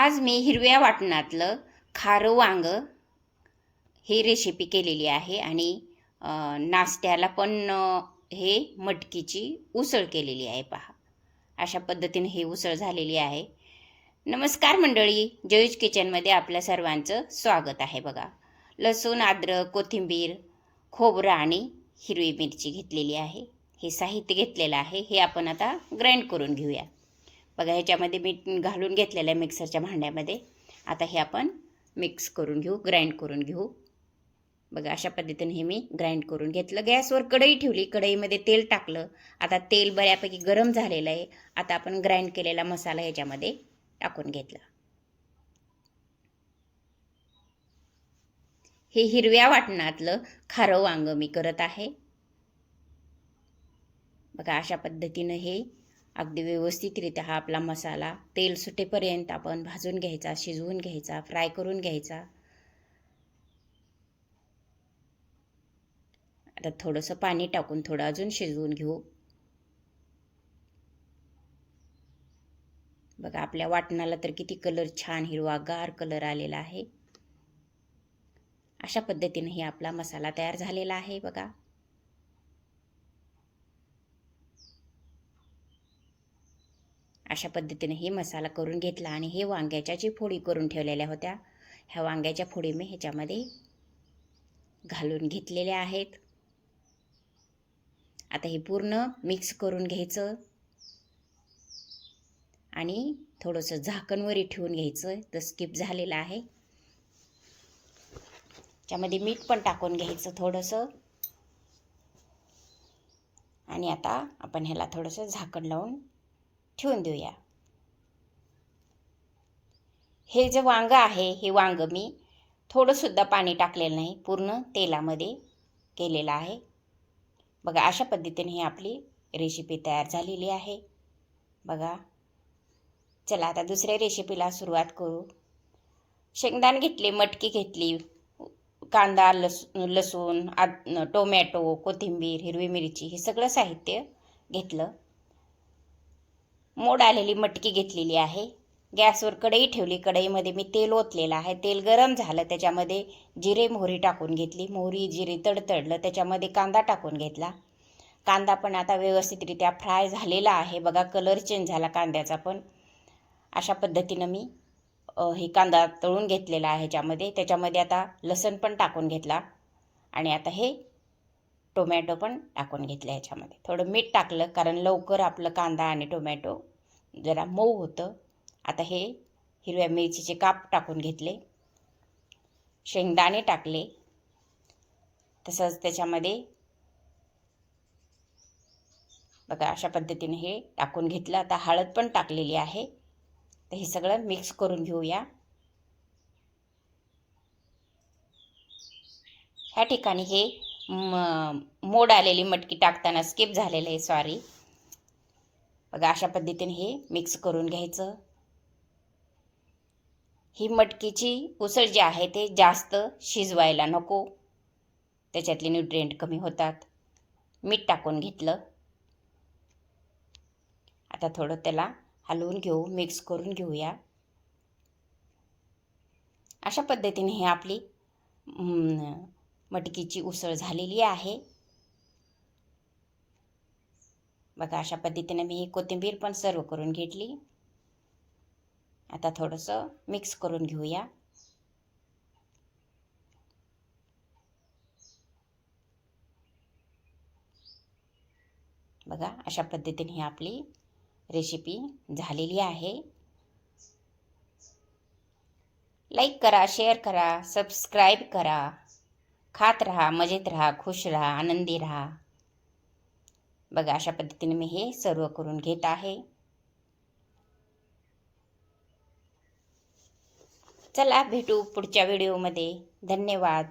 आज मी हिरव्या वाटणातलं खारं वांग ही रेसिपी केलेली आहे आणि नाश्त्याला पण हे मटकीची उसळ केलेली आहे पहा. अशा पद्धतीने ही उसळ झालेली आहे. नमस्कार मंडळी जयूज किचनमध्ये आपल्या सर्वांचं स्वागत आहे बघा. लसूण अद्रक कोथिंबीर खोबरं आणि हिरवी मिरची घेतलेली आहे. हे साहित्य घेतलेलं आहे. हे आपण आता ग्राइंड करून घेऊया. बघा ह्याच्यामध्ये मीठ घालून घेतलेलं आहे मिक्सरच्या भांड्यामध्ये. आता हे आपण मिक्स करून घेऊ ग्राइंड करून घेऊ. बघा अशा पद्धतीने हे मी ग्राइंड करून घेतलं. गॅसवर कढई ठेवली कढईमध्ये तेल टाकलं. आता तेल बऱ्यापैकी गरम झालेलं आहे. आता आपण ग्राइंड केलेला मसाला ह्याच्यामध्ये टाकून घेतला. हे हिरव्या वाटणातलं खारं वांग मी करत आहे. बघा अशा पद्धतीनं हे अगदी व्यवस्थितरित्या हा आपला मसाला तेल सुटेपर्यंत आपण भाजून घ्यायचा शिजवून घ्यायचा फ्राय करून घ्यायचा. आता थोडंसं पाणी टाकून थोडं अजून शिजवून घेऊ. बघा आपल्या वाटणाला तर किती कलर छान हिरवागार कलर आलेला आहे. अशा पद्धतीने ही आपला मसाला तयार झालेला आहे बघा. अशा पद्धतीने हे मसाला करून घेतला आणि हे वांग्याच्या जी फोडी करून ठेवलेल्या होत्या ह्या वांग्याच्या फोडी मी ह्याच्यामध्ये घालून घेतलेल्या आहेत. आता हे पूर्ण मिक्स करून घ्यायचं आणि थोडंसं झाकणवरी ठेवून घ्यायचं. तर स्किप झालेलं आहे. त्यामध्ये मीठ पण टाकून घ्यायचं थोडंसं. आणि आता आपण ह्याला थोडंसं झाकण लावून ठेवून देऊया. हे जे वांग आहे हे वांग मी थोडंसुद्धा पाणी टाकलेलं नाही पूर्ण तेलामध्ये केलेलं आहे. बघा अशा पद्धतीने ही आपली रेसिपी तयार झालेली आहे. बघा चला आता दुसऱ्या रेसिपीला सुरुवात करू. शेंगदाण घेतले मटकी घेतली कांदा लस लसूण आद टोमॅटो कोथिंबीर हिरवी मिरची हे सगळं साहित्य घेतलं. मोड आलेली मटकी घेतलेली आहे. गॅसवर कढई ठेवली. कढईमध्ये मी तेल ओतलेलं आहे. तेल गरम झालं त्याच्यामध्ये जिरे मोहरी टाकून घेतली. मोहरी जिरे तडतडलं त्याच्यामध्ये कांदा टाकून घेतला. कांदा पण आता व्यवस्थितरित्या फ्राय झालेला आहे. बघा कलर चेंज झाला कांद्याचा पण. अशा पद्धतीनं मी हे कांदा तळून घेतलेला आहे ह्याच्यामध्ये. त्याच्यामध्ये आता लसण पण टाकून घेतला. आणि आता हे टोमॅटो पण टाकून घेतलं ह्याच्यामध्ये. थोडं मीठ टाकलं कारण लवकर आपलं कांदा आणि टोमॅटो जरा मऊ होतं. आता हे हिरव्या मिरचीचे काप टाकून घेतले. शेंगदाणे टाकले. तसंच त्याच्यामध्ये बघा अशा पद्धतीने हे टाकून घेतलं. आता हळद पण टाकलेली आहे. तर हे सगळं मिक्स करून घेऊया. ह्या ठिकाणी हे मोड आलेली मटकी टाकताना स्किप झालेलं आहे सॉरी बघा अशा पद्धतीने हे मिक्स करून घ्यायचं. ही मटकीची उसळ जी आहे ते जास्त शिजवायला नको. त्याच्यातले न्यूट्रिएंट कमी होतात. मीठ टाकून घेतलं. आता थोडं त्याला हलवून घेऊ मिक्स करून घेऊया. अशा पद्धतीने ही आपली मटकीची उसळ झालेली आहे. बघा अशा पद्धतीने मी ही कोथिंबीर पण सर्व करून घेतली. आता थोडंसं मिक्स करून घेऊया. बघा अशा पद्धतीने ही आपली रेसिपी झालेली आहे. लाईक करा शेअर करा सबस्क्राईब करा. खात रहा मजेत रहा खुश रहा आनंदी रहा. बघा अशा पद्धतीने मी हे सर्व करून घेत आहे. चला भेटू पुढच्या व्हिडिओमध्ये. धन्यवाद.